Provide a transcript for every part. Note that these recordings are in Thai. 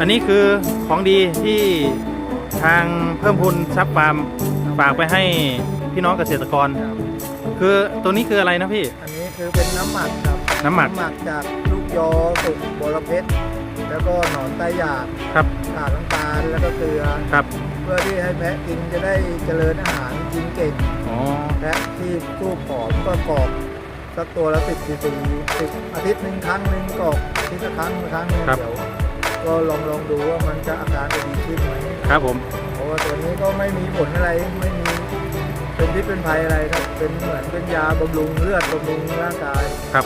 อันนี้คือของดีที่ทางเพิ่มพูนซับฟาร์มฝากไปให้พี่น้องเกษตรกร คือตัวนี้คืออะไรนะพี่ อันนี้คือเป็นน้ำหมักครับน้ำหมัก หมักจากลูกยอสุกบรเพชรแล้วก็หนอนไตหยาบครับกากน้ำตาลแล้วก็เกลือ ครับเพื่อที่ให้แพะกินจะได้เจริญอาหารกินเก่งอ๋อแพะที่สู้ผอมก็กรอกสักตัวละสิบซีซีสิบอาทิตย์หนึ่งครั้งหนึ่งกรอกอาทิตย์ละครั้งครั้งหนึงครับเดี๋ยว ก็ลองลองดูว่ามันจะอาการจะดีขึ้นไหมครับผมเพราะว่าตัวนี้ก็ไม่มีผลอะไรไม่มีเป็นพิษเป็นภัยอะไรครับเป็นเหมือนเป็นยาบำรุงเลือดบำรุงร่างกายครับ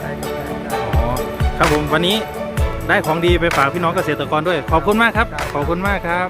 ใช่ครับใช่ครับอ๋อครับผมวันนี้ได้ของดีไปฝากพี่น้องเกษตรกรด้วย ขอบคุณมากครับครับขอบคุณมากครับ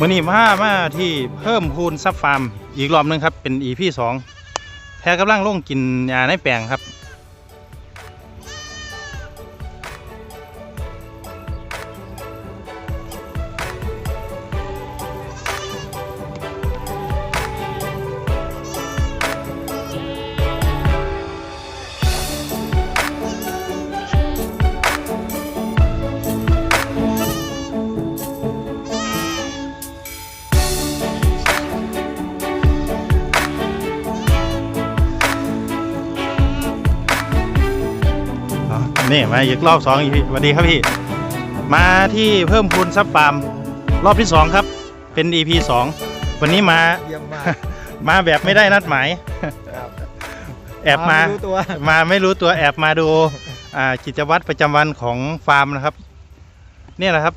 มื่อนี้มามาที่เพิ่มพูนซับฟาร์ม อีกรอบหนึงครับ เป็นอีพี่สองแพรกำลังลงกินยาในแปลงครับ มาอีกรอบสองอีกพี่สวัสดีครับพี่ มาที่เพิ่มพูนซับฟาร์มรอบที่สองครับ เป็น EP สองวันนี้มาเยี่ยมมากมาแบบไม่ได้นัดหมาย ครับแอบมา ไรู้ตัวมาไม่รู้ตัวแอบมาดูอ่ากิจวัตรประจำวันของฟาร์มนะครับ เนี่ยแหละครับ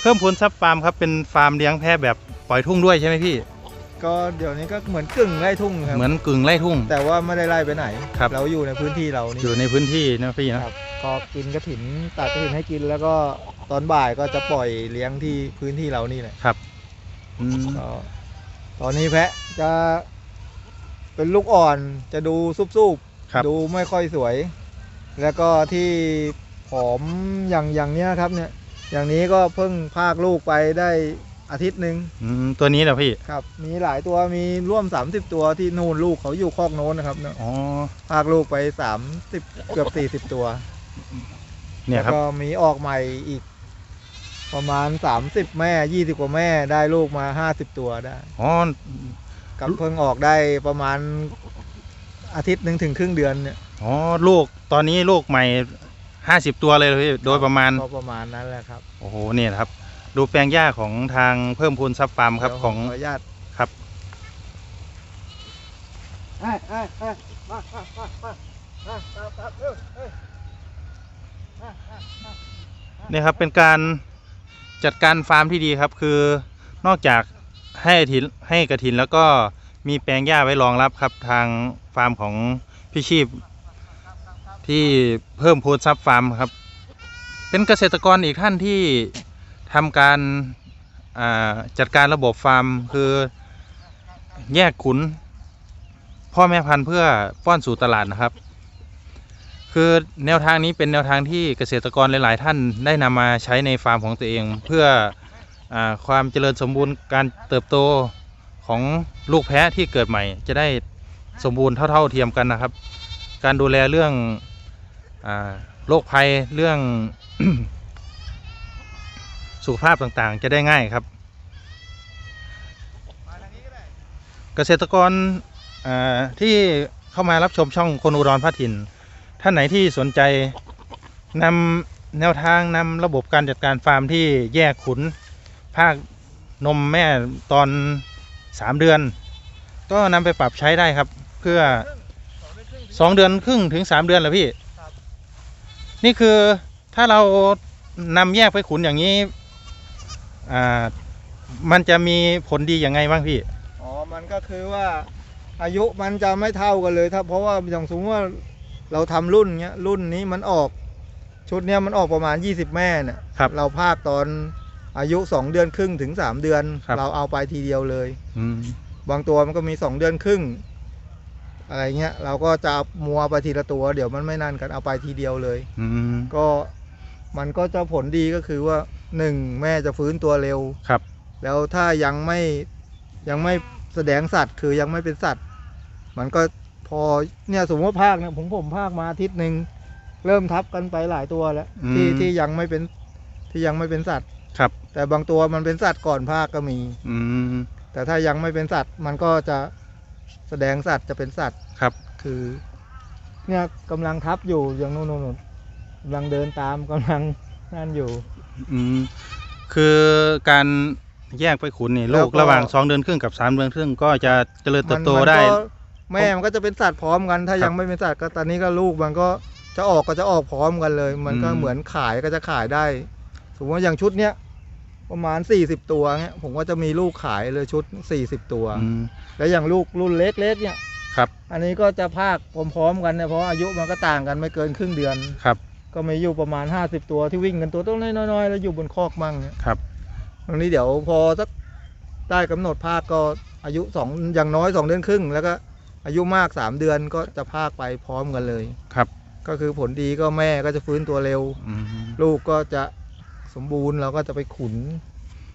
เพิ่มพูนซับฟาร์มครับเป็นฟาร์มเลี้ยงแพะแบบปล่อยทุ่งด้วยใช่ไหมพี่ ก็เดี๋ยวนี้ก็เหมือนกึ่งไร่ทุ่งครับ เหมือนกึ่งไร่ทุ่ง แต่ว่าไม่ได้ไล่ไปไหน ครับ เราอยู่ในพื้นที่เรานี่ อยู่ในพื้นที่นะพี่นะ ครับก็กินกระถินตัดกระถินให้กินแล้วก็ตอนบ่ายก็จะปล่อยเลี้ยงที่พื้นที่เรานี่แหละครับอืมก็ตอนนี้แพะจะเป็นลูกอ่อนจะดูซุบครับ ๆดูไม่ค่อยสวย แล้วก็ที่ผอมอย่างอย่างเนี้ยครับเนี่ยอย่างนี้ก็เพิ่งพากลูกไปได้ อาทิตย์หนึ่งอืมตัวนี้เหรอพี่ ครับ มีหลายตัวมีร่วม 30 ตัวที่นู่นลูกเขาอยู่คอกโน้นนะครับเนี่ยอ๋อ พากลูกไป 30 เกือบ 40 ตัวเนี่ยแล้วครับ ก็มีออกใหม่อีก ประมาณ 30 แม่ 20 กว่าแม่ได้ลูกมา 50 ตัวได้ อ๋อ กับเพิ่งออกได้ประมาณอาทิตย์หนึ่งถึงครึ่งเดือนเนี่ยอ๋อ ลูก ตอนนี้ลูกใหม่ห้าสิบตัวเลยเหรอพี่ โดยประมาณ ก็ประมาณนั้นแหละครับ โอ้โห เนี่ยนะครับ ดูแปลงหญ้าของทางเพิ่มพูนซับฟาร์มครับเดี๋ยวของขออนุญาตครับเอ้ยเอ้ยเอ้ยมามามามามามามาเอ้ยเอ้ยมามามาเนี่ยครับเป็นการจัดการฟาร์มที่ดีครับ คือนอกจากให้ถินให้กระถินแล้วก็มีแปลงหญ้าไว้รองรับครับทางฟาร์มของพี่ชีพ ที่เพิ่มพูนซับฟาร์มครับ เป็นเกษตรกรอีกท่านที่ ทำการาจัดการระบบฟาร์มคือแยกขุน พ่อแม่พันธุ์เพื่อป้อนสู่ตลาดนะครับ คือแนวทางนี้เป็นแนวทางที่เกษตรกรหลาย ๆ ท่านได้นำมาใช้ในฟาร์มของตัวเอง เพื่ออความเจริญสมบูรณ์การเติบโตของลูกแพะที่เกิดใหม่ จะได้สมบูรณ์เท่า ๆเทียมกันนะครับ การดูแลเรื่องอโรคภัยเรื่อง สุขภาพต่างๆ จะได้ง่ายครับ เกษตรกรที่เข้ามารับชมช่องคนอุดรพัทินท่านไหนที่สนใจนำแนวทางนำระบบการจัดการฟาร์มที่แยกขุนภาคนมแม่ตอนสามเดือน ก็นำไปปรับใช้ได้ครับ เพื่อสองเดือนครึ่งถึงสามเดือนเหรอพี่ นี่คือถ้าเรานำแยกไปขุนอย่างนี้ อ่ามันจะมีผลดียังไงบ้างพี่ อ๋อ มันก็คือว่าอายุมันจะไม่เท่ากันเลย ถ้าเพราะว่าอย่างสมมติว่าเราทำรุ่นเงี้ยรุ่นนี้มันออก ชุดเนี้ยมันออกประมาณ 20 แม่เนี่ยครับเราภาคตอนอายุ 2 เดือนครึ่งถึง 3 เดือน ครับ เราเอาไปทีเดียวเลย อืมบางตัวมันก็มี 2 เดือนครึ่ง อะไรเงี้ยเราก็จะมัวไปทีละตัว เดี๋ยวมันไม่นานกันเอาไปทีเดียวเลย อืมก็มันก็จะผลดีก็คือว่า หนึ่งแม่จะฟื้นตัวเร็ว ครับ แล้วถ้ายังไม่ยังไม่แสดงสัตว์คือยังไม่เป็นสัตว์ มันก็พอเนี่ยสมมติว่าภาคเนี่ยผมผมภาคมาอาทิตย์หนึ่งเริ่มทับกันไปหลายตัวแล้ว อืม ที่ที่ยังไม่เป็นที่ยังไม่เป็นสัตว์ ครับ แต่บางตัวมันเป็นสัตว์ก่อนภาคก็มี อืม แต่ถ้ายังไม่เป็นสัตว์มันก็จะแสดงสัตว์จะเป็นสัตว์ครับ คือ เนี่ยกำลังทับอยู่อย่างนู้นนู้นนู้นกำลังเดินตามกำลังนั่นอยู่ อืมคือการแยกไปขุนนี่แล้ลูวกก็ระหว่างสองเดือนครึ่งกับสามเดือนครึ่งก็จะเจริญเติบโตมันได้ ก็แม่มันก็จะเป็นสัตว์พร้อมกัน ถ้าครับยังไม่เป็นสัตว์ก็ตอนนี้ก็ลูกมันก็จะออกก็จะออกพร้อมกันเลย มันก็อืม เหมือนขายก็จะขายได้ สมมติว่าอย่างชุดเนี้ยประมาณ 40 ตัวเงี้ยผมก็จะมีลูกขายเลยชุด 40 ตัว อืม แล้วอย่างลูกรุ่นเล็กๆเนี่ยครับ อันนี้ก็จะภาคพร้อมๆกันเนี่ยเพราะอายุมันก็ต่างกันไม่เกินครึ่งเดือน ครับ ก็มีอยู่ประมาณ 50 ตัวที่วิ่งกันตัวต้นน้อยๆแล้วอยู่บนคอกมั่งเนี่ยครับตรงนี้เดี๋ยวพอสักได้กำหนดภาคก็อายุสองอย่างน้อยสองเดือนครึ่ง แล้วก็อายุมากสามเดือนก็จะภาคไปพร้อมกันเลยครับ ก็คือผลดีก็แม่ก็จะฟื้นตัวเร็วอืมลูกก็จะสมบูรณ์เราก็จะไปขุน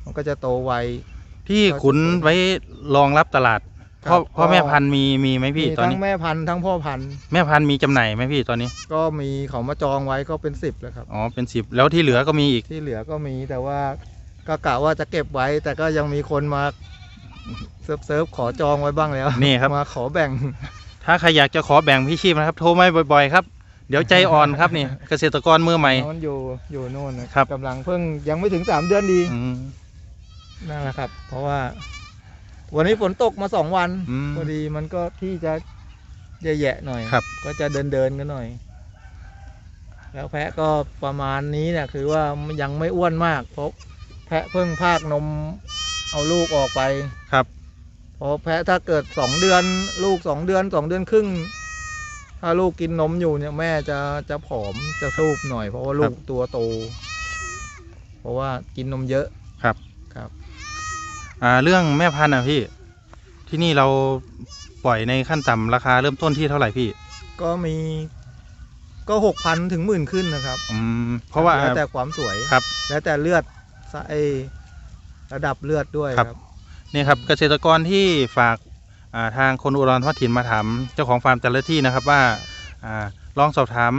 มันก็จะโตไวที่ขุนไว้รองรับตลาด ครับพ่อพ่อก็ แม่พันธุ์มีมีไหมพี่มีตอนทั้นี้ งแม่พันธุ์ทั้งพ่อพันธุ์แม่พันธุ์มีจำหน่ายไหมพี่ตอนนี้ก็มีเขามาจองไว้ก็เป็นสิบแล้วครับ อ๋อเป็นสิบแล้วที่เหลือก็มีอีกที่เหลือก็มีแต่ว่าก็กะว่าจะเก็บไว้ แต่ก็ยังมีคนมาเซิร์ฟเซิร์ฟขอจองไว้บ้างแล้วนี่ครับ มาขอแบ่ง ถ้าใครอยากจะขอแบ่งพี่ชีพนะครับ โทรมาบ่อยๆครับ เดี๋ยวใจอ่อนครับนี่ เกษตรกรมือใหม่ นอนอยู่อยู่โน่นนะครับ กำลังเพิ่งยังไม่ถึงสามเดือนดีอืมนั่นแหละครับ เพราะว่า วันนี้ฝนตกมาสองวันอืม พอดีมันก็ที่จะแย่ๆหน่อยครับ ก็จะเดินเดินๆกันหน่อย แล้วแพะก็ประมาณนี้เนี่ยคือว่ายังไม่อ้วนมากเพราะแพะเพิ่งพากนมเอาลูกออกไป ครับเพราะแพะถ้าเกิดสองเดือน ลูกสองเดือนสองเดือนครึ่ง ถ้าลูกกินนมอยู่เนี่ยแม่จะจะผอมจะสูบหน่อย เพราะว่าลูกตัวโต เพราะว่ากินนมเยอะครับ ครับ อ่าเรื่องแม่พันธุ์อะพี่ที่นี่เราปล่อยในขั้นต่ำราคาเริ่มต้นที่เท่าไหร่พี่ ก็มีก็หกพันถึงหมื่นขึ้นนะครับ อืมเพราะว่า แล้วแต่ความสวย ครับ แล้วแต่เลือดสะไอระดับเลือดด้วยครับครับนี่ครับเกษตรกรที่ฝากอ่าทางคนอุดรท้องถิ่นมาถามเจ้าของฟาร์มแต่ละที่นะครับว่าอ่าลองสอบถาม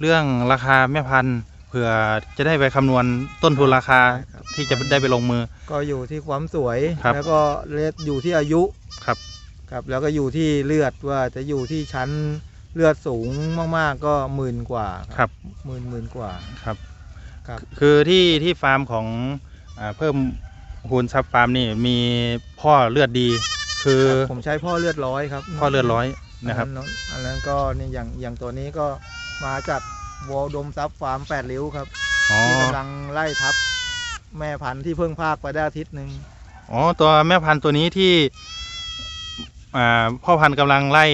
เรื่องราคาแม่พันธุ์ เผื่อจะได้ไปคำนวณต้นทุนราคาครับที่จะได้ไปลงมือ ก็อยู่ที่ความสวยครับ แล้วก็เลดอยู่ที่อายุครับ ครับ แล้วก็อยู่ที่เลือดว่าจะอยู่ที่ชั้นเลือดสูงมากๆ ก็หมื่นกว่าครับ หมื่นหมื่นกว่า ครับ ครับ คือที่ที่ฟาร์มของอาเพิ่มหูนซับฟาร์มนี่มีพ่อเลือดดี คือครับผมใช้พ่อเลือดร้อยครับพ่อเลือดร้อยนะครับ อันนั้นอันนั้นก็นี่อย่างอย่างตัวนี้ก็มาจาก วอลดมซับฟาร์มแปดริ้วครับอ๋อที่กำลังไล่ทับ แม่พันธุ์ที่เพิ่งพากไปได้อาทิตย์หนึ่งอ๋อตัวแม่พันธุ์ตัวนี้ที่อ่าพ่อพันธุ์กำลังไล่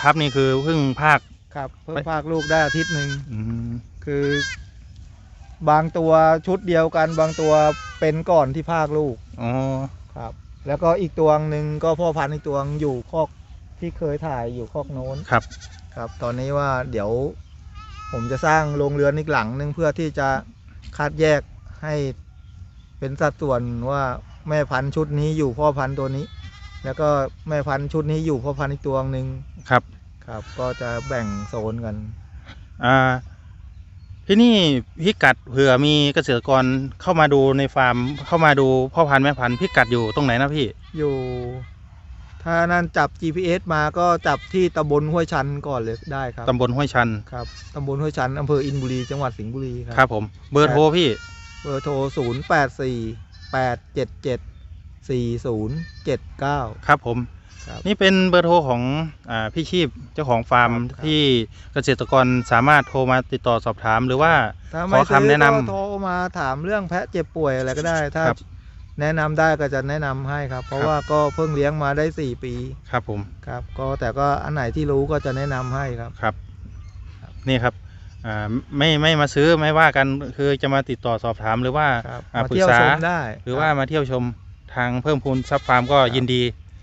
ทับนี่คือเพิ่งภาค ครับ เพิ่งไป พากลูกได้อาทิตย์หนึ่งอืมคือ บางตัวชุดเดียวกัน บางตัวเป็นก่อนที่พากลูกอ๋อครับ แล้วก็อีกตัวหนึ่งก็พ่อพันธุ์อีกตัวอยู่คอกที่เคยถ่ายอยู่คอกโน้น ครับ ครับ ตอนนี้ว่าเดี๋ยว ผมจะสร้างโรงเรือนอีกหลังหนึ่งเพื่อที่จะคัดแยกให้เป็นสัดส่วนว่าแม่พันธุ์ชุดนี้อยู่พ่อพันธุ์ตัวนี้ แล้วก็แม่พันธุ์ชุดนี้อยู่พ่อพันธุ์อีกตัวหนึ่งครับครับ ก็จะแบ่งโซนกันอ่าที่นี่พิกัดเผื่อมีเกษตรกรเข้ามาดูในฟาร์มเข้ามาดูพ่อพันธุ์แม่พันธุ์พิกัดอยู่ตรงไหนนะพี่อยู่ ถ้านั่นจับ GPS มาก็จับที่ตำบลห้วยชันก่อนเลยได้ครับตำบลห้วยชันครับตำบลห้วยชันอำเภออินบุรีจังหวัดสิงห์บุรีคครัรับผมเบอร์โทรพี่เบอร์โทร 0 8 4 8 7 7 4 0 7 9 ครับผม ครับ นี่เป็นเบอร์โทรของอาพี่ชีพเจ้าของฟาร์มครับที่เกษตรกรสามารถโทรมาติดต่อสอบถามหรือว่า ถ้าขไม่อซื้อคำแนะนำก็โทรมาถามเรื่องแพะเจ็บป่วยอะไรก็ได้ ถ้าครับ แนะนำได้ก็จะแนะนำให้ครับ เพราะครับว่าก็เพิ่งเลี้ยงมาได้ 4 ปีครับผม ครับ ก็แต่ก็อันไหนที่รู้ก็จะแนะนำให้ครับครับ ครับ นี่ครับอ่าไม่ไม่มาซื้อไม่ว่ากันคือจะมาติดต่อสอบถามหรือว่าครับอ่ามาปรึกเที่ยวษา ชมได้หรือว่ามาเที่ยวชมทางเพิ่มพูนซับฟาร์มก็ครับ ยินดี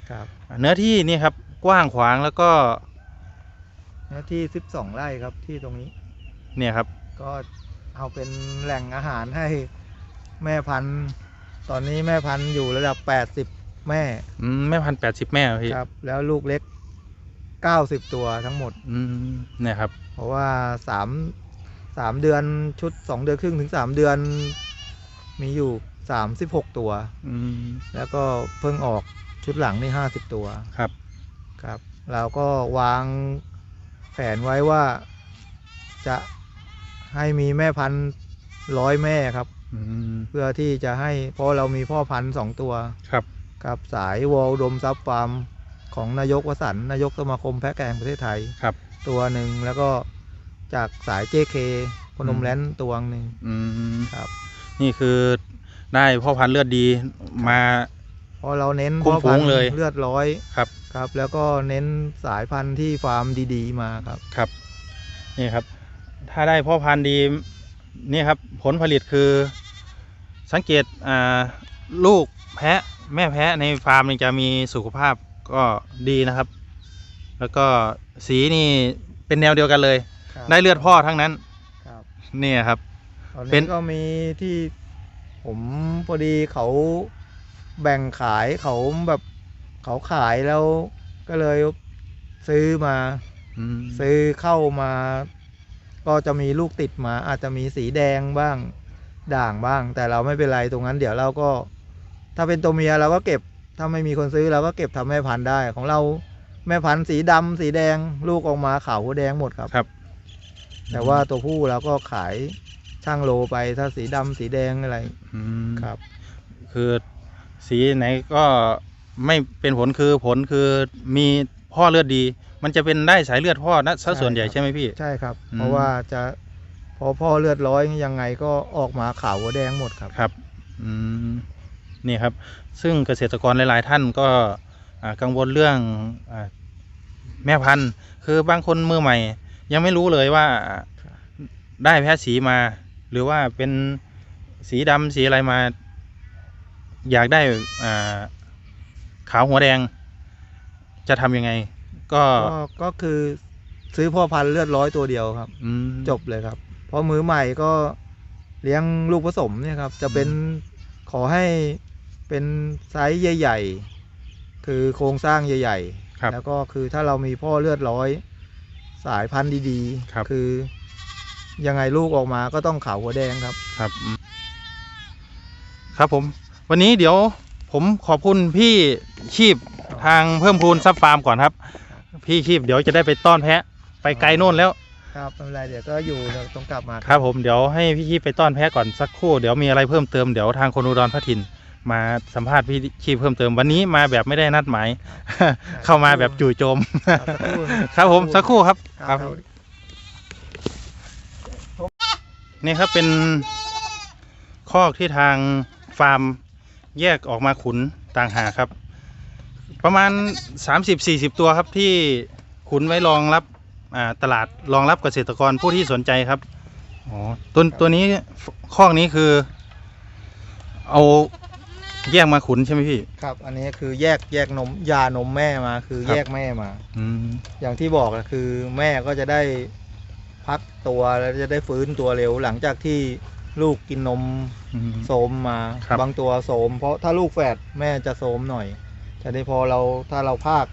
ครับเนื้อที่นี่ครับกว้างขวางแล้วก็เนื้อที่ 12 ไร่ครับที่ตรงนี้ เนี่ยครับ ก็เอาเป็นแหล่งอาหารให้แม่พันธุ์ ตอนนี้แม่พันธุ์อยู่ระดับ80แม่อืมแม่พันแปดสิบแม่เหรอพี่ครับ แล้วลูกเล็ก90ตัวทั้งหมด อืมเนี่ยครับ เพราะว่า3 3เดือนชุด2เดือนครึ่งถึง3เดือน มีอยู่36ตัว อืมแล้วก็เพิ่งออกชุดหลังนี่50ตัวครับ ครับ เราก็วางแผนไว้ว่าจะให้มีแม่พันธุ์ร้อยแม่ครับอืม เพื่อที่จะให้เพราะเรามีพ่อพันธุ์สองตัวครับกับสายวอลดมซับฟาร์มของนายกวสันต์นายกสมาคมแพะแกะแห่งประเทศไทยครับ ตัวหนึ่งแล้วก็จากสาย JK พนมแลนด์ตัวหนึ่งอืมครับ นี่คือได้พ่อพันธุ์เลือดดีมาเพราะเราเน้นคุ้มพ่อพันฝูงธุ์เลยเลือดร้อยครับครับ แล้วก็เน้นสายพันธุ์ที่ฟาร์มดี ๆ มาครับครับ นี่ครับ ถ้าได้พ่อพันธุ์ดี นี่ครับ ผลผลิตคือ สังเกตอ่าลูกแพะแม่แพะในฟาร์มนี่จะมีสุขภาพก็ดีนะครับ แล้วก็สีนี่เป็นแนวเดียวกันเลยครับได้เลือดพ่อทั้งนั้นครับเนี่ยครับตอนเป็นี้นก็มีที่ผมพอดีเขาแบ่งขายเขาแบบเขาขายแล้วก็เลยซื้อมาอืมซื้อเข้ามา ก็จะมีลูกติดมา อาจจะมีสีแดงบ้าง ด่างบ้าง แต่เราไม่เป็นไรตรงนั้น เดี๋ยวเราก็ ถ้าเป็นตัวเมียเราก็เก็บ ถ้าไม่มีคนซื้อเราก็เก็บทำแม่พันธุ์ได้ ของเราแม่พันธุ์สีดำสีแดง ลูกออกมาขาวหัวแดงหมดครับครับ แต่ว่าตัวผู้เราก็ขายช่างโลไปถ้าสีดำสีแดงอะไรอืมครับ คือสีไหนก็ไม่เป็นผลคือผลคือมีพ่อเลือดดี มันจะเป็นได้สายเลือดพ่อนะซะใช่ส่วนใหญ่ครับใช่ไหมพี่ ใช่ครับอืมเพราะว่าจะ พอพ่อเลือดร้อยยังไงก็ออกมาขาวหัวแดงหมดครับ ครับ อืม นี่ครับ ซึ่งเกษตรกรหลาย ๆ ท่านก็อ่ากังวลเรื่องอาแม่พันธุ์ คือบางคนมือใหม่ ยังไม่รู้เลยว่าได้แพะสีมา หรือว่าเป็นสีดำสีอะไรมา อยากได้อ่าขาวหัวแดง จะทำยังไง ก็ก็ก็คือซื้อพ่อพันธุ์เลือดร้อยตัวเดียวครับ อืม จบเลยครับเพ ราะมือใหม่ก็เลี้ยงลูกผสมเนี่ยครับ จะเป็นขอให้เป็นไซส์ใหญ่ ๆ คือโครงสร้างใหญ่ ครับๆ แล้วก็คือถ้าเรามีพ่อเลือดร้อย สายพันธุ์ดีครับคือยังไงลูกออกมาก็ต้องขาวหัวแดงครับ ครับอืมครับผม วันนี้เดี๋ยวผมขอบคุณพี่ชีพทางเพิ่มพูนซับฟาร์มก่อนครับ พี่ชีพเดี๋ยวจะได้ไปต้อนแพะ ไปไกลโน่นแล้ว ครับไม่เป็นไรเดี๋ยวก็อยู่เดี๋ยวต้องกลับมาครับผมเดี๋ยวให้พี่ชีพไปต้อนแพะก่อนสักครู่เดี๋ยวมีอะไรเพิ่มเติมเดี๋ยวทางคนอุดรพัทิน มาสัมภาษณ์พี่ชีพเพิ่มเติมวันนี้มาแบบไม่ได้นัดหมาย เข้ามาแบบจู่โจม ครับสักครู่นะครับผมสักครู่ครับครับ นี่ครับเป็นคอกที่ทางฟาร์มแยกออกมาขุนต่างหากครับ ประมาณ 30-40 ตัวครับที่ขุนไว้รองรับอ่า ตลาดรองรับเกษตรกรผู้ที่สนใจครับอ๋อตัวตัวนี้คอกนี้คือ เอาแยกมาขุนใช่ไหมพี่ ครับ อันนี้คือแยกแยกนมยานมแม่มา คือครับแยกแม่มาอืมอย่างที่บอกอะคือแม่ก็จะได้พักตัวแล้วจะได้ฟื้นตัวเร็วหลังจากที่ลูกกินนมอืมโสมมาครับบางตัวโสม เพราะถ้าลูกแฝดแม่จะโสมหน่อยแต่นี้พอเราถ้าเราพาก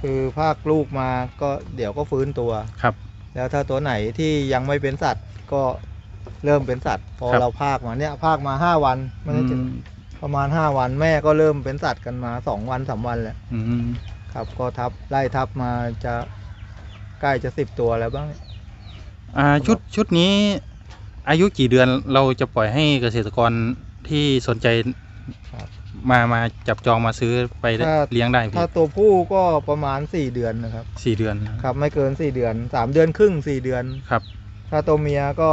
คือพากลูกมาก็เดี๋ยวก็ฟื้นตัว ครับ แล้วถ้าตัวไหนที่ยังไม่เป็นสัตว์ก็เริ่มเป็นสัตว์ พอครับ เราพากมาเนี่ยพากมาห้าวันมันจะอืมประมาณห้าวันแม่ก็เริ่มเป็นสัตว์กันมาสองวันสามวันแล้วอืมครับ ก็ทับไล่ทับมาจะใกล้จะสิบตัวแล้วบ้าง อ่าชุดชุดนี้อายุกี่เดือนเราจะปล่อยให้เกษตรกรที่สนใจครับ มามาจับจองมาซื้อไปได้ถ้า เลี้ยงได้ถ้าพี่ตัวผู้ก็ประมาณสี่เดือนนะครับ สี่เดือนครับ ไม่เกินสี่เดือนสามเดือนครึ่งสี่เดือน ครับถ้าตัวเมียก็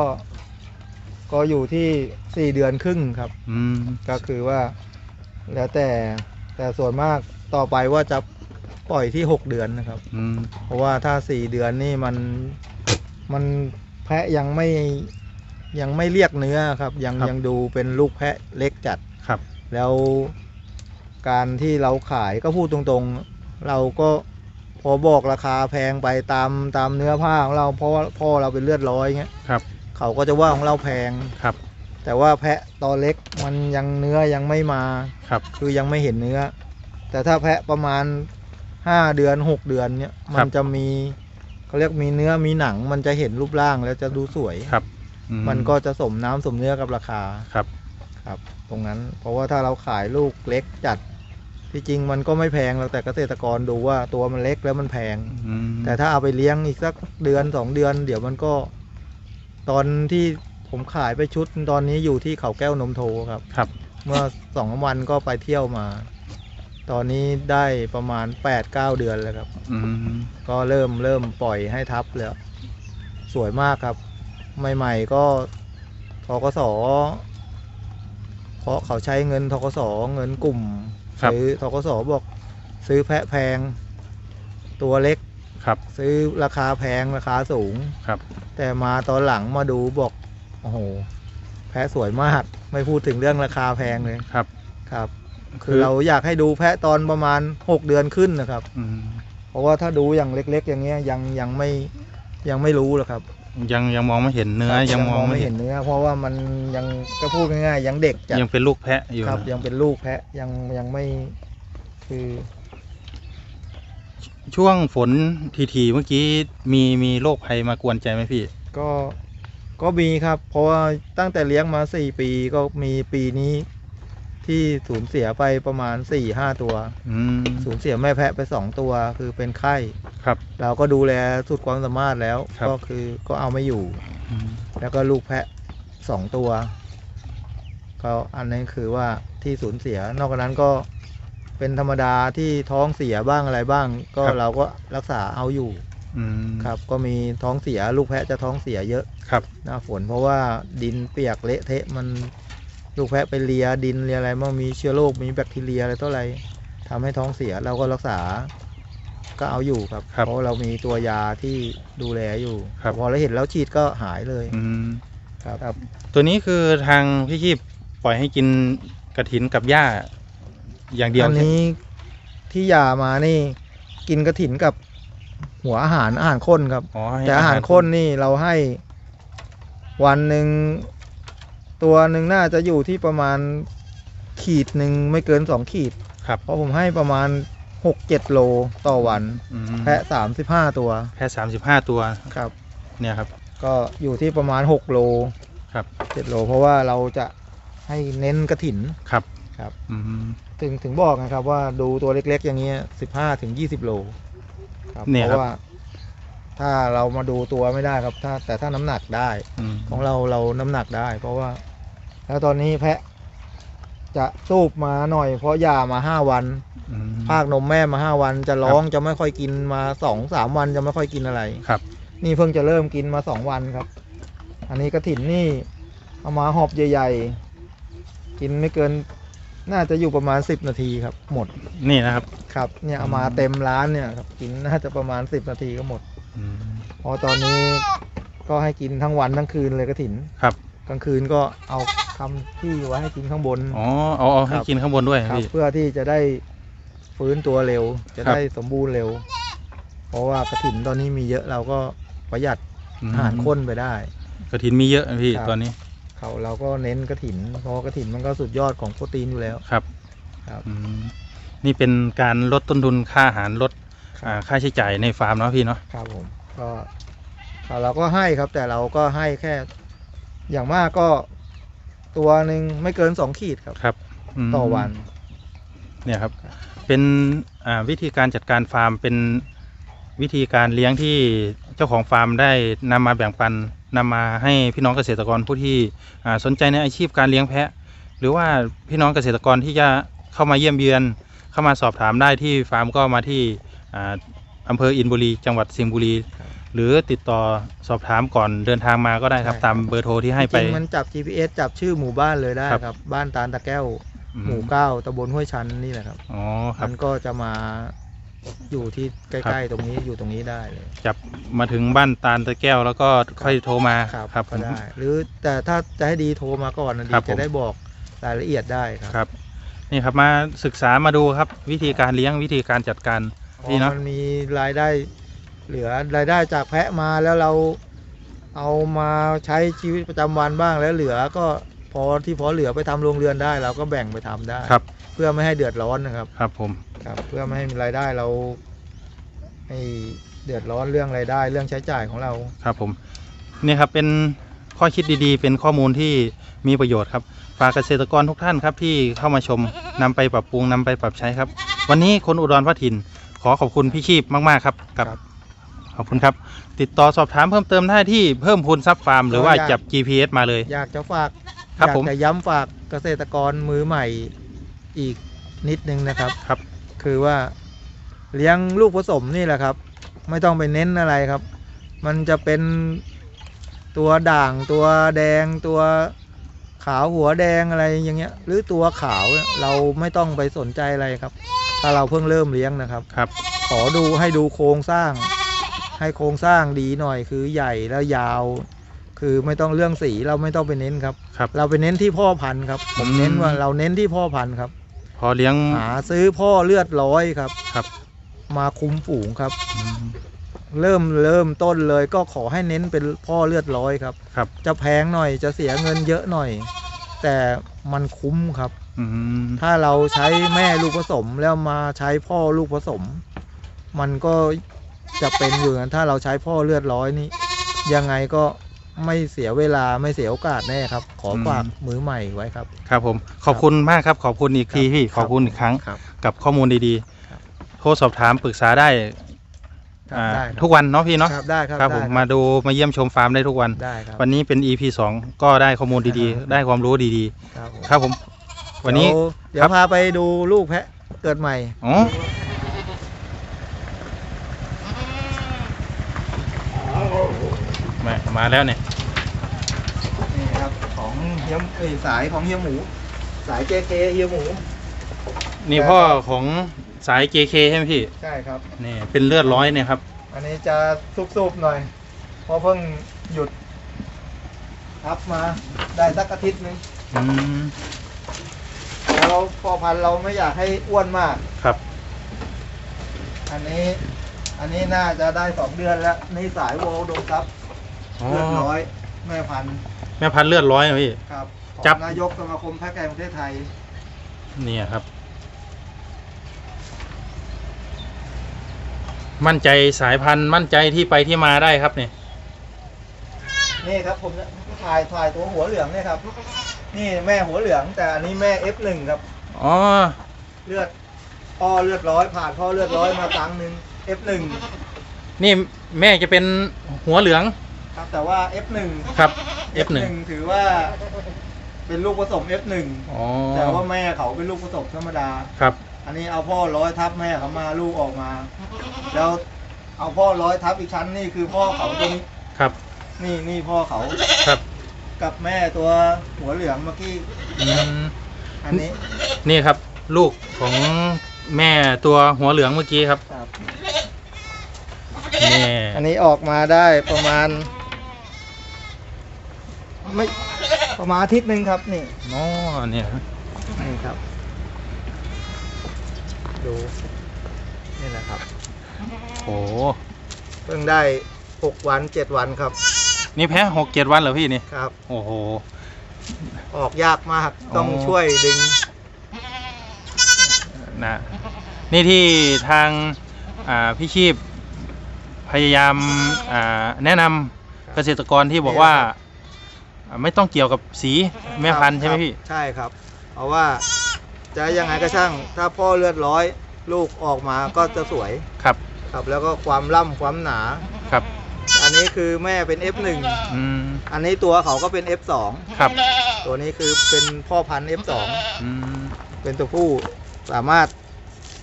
ก็อยู่ที่สี่เดือนครึ่งครับ อืมก็คือว่า แล้วแต่แต่ส่วนมากต่อไปว่าจะปล่อยที่หกเดือนนะครับ อืมเพราะว่าถ้าสี่เดือนนี่มันมันแพะยังไม่ยังไม่เรียกเนื้อครับ ยังยังดูเป็นลูกแพะเล็กจัด ครับ แล้วการที่เราขายก็พูดตรงๆ เราก็พอบอกราคาแพงไปตามตามเนื้อผ้าของเราเพราะว่าพ่อเราเป็นเลือดร้อยเงี้ยครับ เขาก็จะว่าของเราแพง ครับ แต่ว่าแพะตอนเล็กมันยังเนื้อยังไม่มา ครับ คือยังไม่เห็นเนื้อ แต่ถ้าแพะประมาณห้าเดือนหกเดือนเนี่ยมันจะมีเขาเรียกมีเนื้อมีหนัง มันจะเห็นรูปร่างแล้วจะดูสวย ครับอืมันก็จะสมน้ำสมเนื้อกับราคา ครับ ครับ ตรงนั้น เพราะว่าถ้าเราขายลูกเล็กจัด ที่จริงมันก็ไม่แพงหรอกแต่เกษตรกรดูว่าตัวมันเล็กแล้วมันแพงอืมแต่ถ้าเอาไปเลี้ยงอีกสักเดือนสองเดือน เดี๋ยวมันก็ ตอนที่ผมขายไปชุดตอนนี้อยู่ที่เขาแก้วนมโทครับ ครับ เมื่อสองวันก็ไปเที่ยวมา ตอนนี้ได้ประมาณ8ปดเก้าเดือนแล้วครับอืมก็เริ่มเริ่มปล่อยให้ทับแล้ว สวยมากครับ ใหม่ ๆ ก็ทกสเพ ราะเขาใช้เงินทกสเงินกลุ่มครับ ซื้อทกสบอก ซื้อแพะแพง ตัวเล็ก ครับซื้อราคาแพงราคาสูง ครับแต่มาตอนหลังมาดูบอกโอ้โหแพะสวยมากไม่พูดถึงเรื่องราคาแพงเลยครับ ครับ คือเราอยากให้ดูแพะตอนประมาณ 6 เดือนขึ้นนะครับ อืมเพราะว่าถ้าดูอย่างเล็ก ๆ อย่างเงี้ยยังยังไม่ยังไม่รู้หรอกครับ ยังยังมองไม่เห็นเนื้อครับยังมองไม่ไม่เห็เห็นนเนื้อ เพราะว่ามันยังก็พูดง่ายๆยังเด็กจัดยังเป็นลูกแพะอยู่ครับนะยังเป็นลูกแพะยังยังไม่คือ ช่วงฝนทีๆเมื่อกี้มีมีโรคภัยมากวนใจไหมพี่ ก็ก็มีครับ เพราะว่าตั้งแต่เลี้ยงมาสี่ปีก็มีปีนี้ ที่สูญเสียไปประมาณ4ี่ห้าตัว อืม สูญเสียแม่แพะไปสองตัว คือเป็นไข้ ครับ เราก็ดูแลสุดความสามารถแล้ว ครับ ก็คือก็เอาไม่อยู่ อืมแล้วก็ลูกแพะสองตัว ก็อันนั้นคือว่าที่สูญเสีย นอกจากนั้นก็เป็นธรรมดาที่ท้องเสียบ้างอะไรบ้าง ก็เราก็รักษาเอาอยู่ อืมครับ ก็มีท้องเสียลูกแพะจะท้องเสียเยอะครับ หน้าฝน เพราะว่าดินเปียกเละเทะมัน ลูกแพะไปเลียดินเลียอะไรมั่งมีเชื้อโรคมีแบคทีเรียอะไรต่ออะไรทำให้ท้องเสียเราก็รักษาก็เอาอยู่ครับครับเพราะเรามีตัวยาที่ดูแลอยู่ครับพอเราเห็นแล้วฉีดก็หายเลยอืมครับครับ ตัวนี้คือทางพี่ชีพปล่อยให้กินกระถินกับหญ้าอย่างเดียวอันนี้ที่ยามานี่กินกระถินกับหัวอาหารอาหารข้นครับอ๋อให้แต่อาหารข้นนี่เราให้วันหนึ่ง ตัวหนึ่งน่าจะอยู่ที่ประมาณขีดหนึ่งไม่เกินสองขีด ครับเพราะผมให้ประมาณหกเจ็ดโลต่อวัน อืมแพะสามสิบห้าตัว แพะสามสิบห้าตัวครับ เนี่ยครับ ก็อยู่ที่ประมาณหกโลครับ เจ็ดโล เพราะว่าเราจะให้เน้นกระถิน ครับครับ อืม ถึงถึงบอกนะครับว่าดูตัวเล็กๆอย่างเงี้ยสิบห้าถึงยี่สิบโลครับเนี่ยเพครับ ราะว่า ถ้าเรามาดูตัวไม่ได้ครับ ถ้าแต่ถ้าน้ำหนักได้อืมของเราเราน้ำหนักได้ เพราะว่า แล้วตอนนี้แพะ จะสูบมาหน่อย เพราะยามาห้าวันอืมภาคนมแม่มาห้าวัน จะร้องจะไม่ค่อยกินมาสองสามวันจะไม่ค่อยกินอะไรครับ นี่เพิ่งจะเริ่มกินมาสองวันครับ อันนี้กระถินนี่ เอามาหอบใหญ่ ๆ กินไม่เกินน่าจะอยู่ประมาณสิบนาทีครับ หมด นี่นะครับ ครับ เนี่ยเอามาอืมเต็มร้านเนี่ยครับ กินน่าจะประมาณสิบนาทีก็หมดอืม พอตอนนี้ก็ให้กินทั้งวันทั้งคืนเลยกระถินครับ กลางคืนก็เอาคำที่ไว้ให้กินข้างบน อ๋อเอาเอาให้ครับ กินข้างบนด้วยครับพี่ เพื่อที่จะได้ฟื้นตัวเร็ว จะครับ ได้สมบูรณ์เร็ว เพราะว่ากระถินตอนนี้มีเยอะเราก็ประหยัดอืมอาหารข้นไปได้ กระถินมีเยอะนะพี่ครับ ตอนนี้เขาเราก็เน้นกระถิน เพราะว่ากระถินมันก็สุดยอดของโปรตีนอยู่แล้ว ครับ ครับ อืมนี่เป็นการลดต้นทุนค่าอาหารลด อ่าค่าใช้จ่ายในฟาร์มเนาะพี่เนาะครับผมก็เราก็ให้ครับ แต่เราก็ให้แค่ อย่างมากก็ตัวหนึ่งไม่เกินสองขีดครับ ครับมต่อวัน เนี่ยครับ เป็นอ่าวิธีการจัดการฟาร์มเป็นวิธีการเลี้ยงที่เจ้าของฟาร์มได้นำมาแบ่งปันนำมาให้พี่น้องเกษตรกรผู้ที่อ่าสนใจในอาชีพการเลี้ยงแพะ หรือว่าพี่น้องเกษตรกรที่จะเข้ามาเยี่ยมเยือน เข้ามาสอบถามได้ที่ฟาร์มก็มาที่ อ่าอำเภออินบุรี จังหวัดสิงห์บุรี หรือติดต่อสอบถามก่อนเดินทางมาก็ได้ครับใช่ตามเบอร์โทรที่ให้จไปริงๆมันจับ GPS จับชื่อหมู่บ้านเลยได้ครับครับบ้านตาลตะแก้ว อืหมู่เก้าตำบลห้วยชันนี่แหละครับ อ๋อครัมับนก็จะมาอยู่ที่ใกครัล้บ ๆ ตรงนี้อยู่ตรงนี้ได้เลยจับมาถึงบ้านตาลตะแก้ว แล้วก็ค่อยโทรมาครับครับผก็ม ได้ หรือแต่ถ้าจะให้ดีโทรมาก่อนนะดีครับผม จะได้บอกรายละเอียดได้ครับ ครับนี่ครับมาศึกษามาดูครับวิธีการเลี้ยงวิธีการจัดการ พอดีเนาะมันมีรายได้ เหลือรายได้จากแพะมาแล้วเราเอามาใช้ชีวิตประจำวันบ้างแล้วเหลือก็พอที่พอเหลือไปทำโรงเรือนได้ เราก็แบ่งไปทำได้ครับเพื่อไม่ให้เดือดร้อนนะครับ ครับผม ครับ เพื่อไม่ให้มีรายได้เราให้เดือดร้อนเรื่องรายได้เรื่องใช้จ่ายของเรา ครับผมนี่ครับเป็นข้อคิดดีๆ เป็นข้อมูลที่มีประโยชน์ครับฝากเกษตรกรทุกท่านครับที่เข้ามาชมนำไปปรับปรุงนำไปปรับใช้ครับ วันนี้คนอุดรพัทินข อขอบคุณพี่ชีพมากๆครับกับครับขอบคุณครับ ติดต่อสอบถามเพิ่มเติมได้ที่เพิ่มพูนซับฟาร์มหรือว่าจับ GPS มาเลย อยากจะฝากครับอยาผกมจะย้ำฝากเกษตรกรมือใหม่อีกนิดนึงนะครับครับ คือว่าเลี้ยงลูกผสมนี่แหละครับ ไม่ต้องไปเน้นอะไรครับ มันจะเป็นตัวด่างตัวแดงตัวขาวหัวแดงอะไรอย่างเงี้ย หรือตัวขาวเนี่ยเราไม่ต้องไปสนใจอะไรครับ ถ้าเราเพิ่งเริ่มเลี้ยงนะครับ ครับ ขอดูให้ดูโครงสร้าง ให้โครงสร้างดีหน่อยคือใหญ่แล้วยาว คือไม่ต้องเรื่องสีเราไม่ต้องไปเน้นครับ ครับเราไปเน้นที่พ่อพันธุ์ครับ ผมอืมเน้นว่าเราเน้นที่พ่อพันธุ์ครับ พอเลี้ยงหาซื้อพ่อเลือดร้อยครับ ครับ มาคุมฝูงครับอืมเริ่มเริ่มต้นเลยก็ขอให้เน้นเป็นพ่อเลือดร้อยครับ ครับ จะแพงหน่อยจะเสียเงินเยอะหน่อย แต่มันคุ้มครับอืม ถ้าเราใช้แม่ลูกผสมแล้วมาใช้พ่อลูกผสม มันก็จะเป็นอยู่อย่างนั้นถ้าเราใช้พ่อเลือดร้อยนี่ยังไงก็ไม่เสียเวลาไม่เสียโอกาสแน่ครับ ขอฝากมือใหม่ไว้ครับ ครับผมขอบคุณมากครับ ขอบคุณอีกทีพี่ขอบคุณอีกครั้งครับกับข้อมูลดีครับๆโทรสอบถามปรึกษาได้ครับอ่าได้ครับทุกวันเนาะพี่เนาะครับได้ครับครับผมได้มาดูมาเยี่ยมชมฟาร์มได้ทุกวันได้ครับวันนี้เป็น EP 2 ก็ได้ข้อมูลดีครับๆได้ความรู้ดีครับผมๆครับผม วันนี้เดี๋ยครัวบพาไปดูลูกแพะเกิดใหม่ อ๋อมามาแล้วเนี่ย นี่ครับของเฮียเอ้ยสายของเฮียหมู สายเจเคเฮียหมู นี่พ่อของสาย JK ใช่ไหมพี่ ใช่ครับ นี่เป็นเลือดร้อยเนี่ยครับ อันนี้จะซุบๆหน่อย เพราะเพิ่งหยุดทับมาได้สักอาทิตย์หนึงอืม แล้วพอพันธุ์เราไม่อยากให้อ้วนมาก ครับ อันนี้ อันนี้น่าจะได้สองเดือนแล้วนี่สายโวลดงครับอ๋อเลือดร้อยแม่พันธุ์แม่พันธุ์เลือดร้อยนะพี่ ครับของจับ นายกสมาคมแพะแกะประเทศไทย เนี่ยครับ มั่นใจสายพันธุ์มั่นใจที่ไปที่มาได้ครับเนี่ย นี่ครับผมจะถ่ายถ่ายตัวหัวเหลืองเนี่ยครับ นี่แม่หัวเหลืองแต่อันนี้แม่ F1 ครับ อ๋อ เลือดพ่อเลือดร้อยผ่านพ่อเลือดร้อยมาครั้งหนึ่ง F1 นี่แม่จะเป็นหัวเหลืองครับแต่ว่า F1 ครับ F1 ถือว่า เป็นลูกผสม F1 อ๋อแต่ว่าแม่เขาเป็นลูกผสมธรรมดาครับ อันนี้เอาพ่อร้อยทับแม่เขามาลูกออกมา แล้วเอาพ่อร้อยทับอีกชั้นนี่คือพ่อเขาตรงนี้ครับ นี่นี่พ่อเขาครับ กับแม่ตัวหัวเหลืองเมื่อกี้ อืมอันนี้นี่ครับ ลูกของแม่ตัวหัวเหลืองเมื่อกี้ครับครับ นี่อันนี้ออกมาได้ประมาณ ไม่ประมาณอาทิตย์หนึ่งครับนี่อ๋อเนี่ยครับนี่ครับ ดูนี่นะครับ โอ้เพิ่งได้หกวันเจ็ดวันครับ นี่แพ้หกเจ็ดวันเหรอพี่นี่ ครับ โอ้โห ออกยากมากต้องอ๋อช่วยดึงนะนี่ที่ทางอ่าพี่ชีพพยายามอ่าแนะนำเกษตรกรที่บอกว่าอ่า ไม่ต้องเกี่ยวกับสีแม่พันธุ์ใช่ไหมพี่ ใช่ครับ เพราะว่าจะยังไงก็ช่าง ถ้าพ่อเลือดร้อย ลูกออกมาก็จะสวยครับ ครับ แล้วก็ความล่ำความหนา ครับ อันนี้คือแม่เป็น F1 อืมอันนี้ตัวเขาก็เป็น F2 ครับตัวนี้คือเป็นพ่อพันธุ์ F2 อืมเป็นตัวผู้สามารถ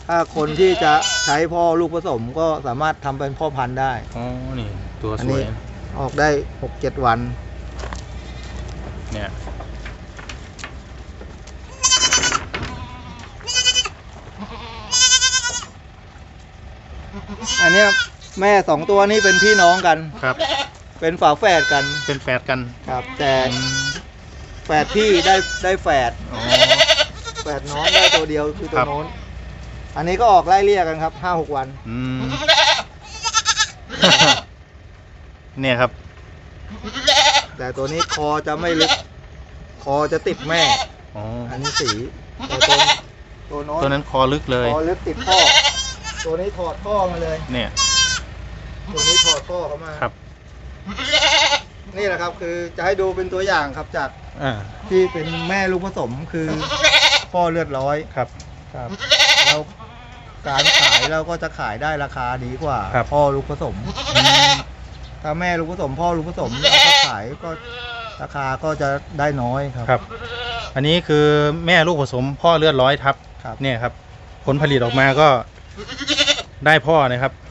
ถ้าคนที่จะใช้พ่อลูกผสมก็สามารถทำเป็นพ่อพันธุ์ได้ อ๋อนี่ตัวอันสนี้วยออกได้หกเจ็ดวัน เนี่ยอันเนี้ย แม่สองตัวนี้เป็นพี่น้องกัน ครับ เป็นฝาแฝดกันเป็นแฝดกันครับ แต่อืมแฝดพี่ได้ได้แฝดอ๋อ แฝดน้องได้ตัวเดียวคือตัควรับ โน้น อันนี้ก็ออกไล่เลี่ยกันครับห้าหกวัน อืม เนี่ยครับ แต่ตัวนี้คอจะไม่ลึก คอจะติดแม่ อ๋อ อันนี้สีแต่ตัวตัวโน้นตัวนั้นคอลึกเลย คอลึกติดพ่อ ตัวนี้ถอดพ่อมาเลย เนี่ย ตัวนี้ถอดพ่อเข้ามาครับ นี่แหละครับ คือจะให้ดูเป็นตัวอย่างครับจากอ่า ที่เป็นแม่ลูกผสมคือพ่อเลือดร้อยครับ ครับแล้วการขายเราก็จะขายได้ราคาดีกว่าครับ พ่อลูกผสม อืม ถ้าแม่ลูกผสม พ่อลูกผสมเราก็ขายก็ราคาก็จะได้น้อยครับ ครับ อันนี้คือแม่ลูกผสมพ่อเลือดร้อยทับครับ เนี่ยครับ ผลผลิตออกมาก็ได้พ่อนะครับครับ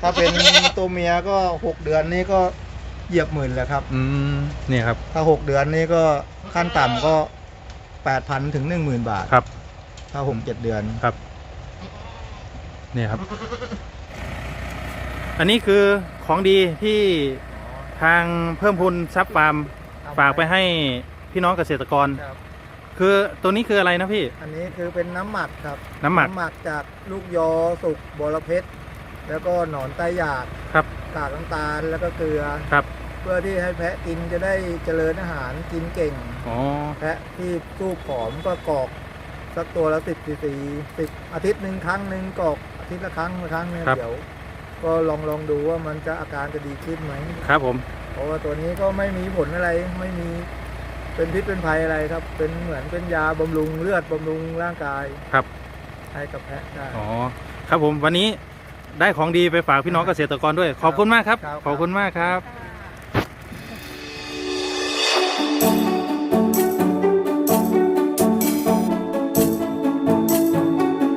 ถ้าเป็นตัวเมียก็หกเดือนนี้ก็เหยียบหมื่นแล้วครับ อืมเนี่ยครับ ถ้าหกเดือนนี้ก็ขั้นต่ำก็แปดพันถึงหนึ่งหมื่นบาท ครับ ถ้าหกเจ็ดเดือน ครับ เนี่ยครับ อันนี้คือของดีที่ทางเพิ่มพูนซับฟาร์มฝากไปให้พี่น้องเกษตรกร ครับ คือตัวนี้คืออะไรนะพี่ อันนี้คือเป็นน้ำหมักครับ น้ำหมัก น้ำหมักจากลูกยอสุกบรเพชร แล้วก็หนอนไตหยาดครับกากน้ำตาลแล้วก็เกลือ ครับ เพื่อที่ให้แพะกินจะได้เจริญอาหารกินเก่ง อ๋อ แพะที่สู้ผอมก็กรอกสักตัวละสิบซีซีสิบอาทิตย์หนึ่งครั้งหนึ่งกรอกอาทิตย์ละครั้งละครั้งเนี่ยครับ เดี๋ยว ก็ลองลองดูว่ามันจะอาการจะดีขึ้นไหมครับผม เพราะว่าตัวนี้ก็ไม่มีผลอะไรไม่มีเป็นพิษเป็นภัยอะไรครับ เป็นเหมือนเป็นยาบำรุงเลือดบำรุงร่างกายครับ ให้กับแพะได้ อ๋อ ครับผม วันนี้ ได้ของดีไปฝากพี่น้องเกษตรกรด้วย ขอบคุณมากครับครับขอบคุณมากครับค่ะ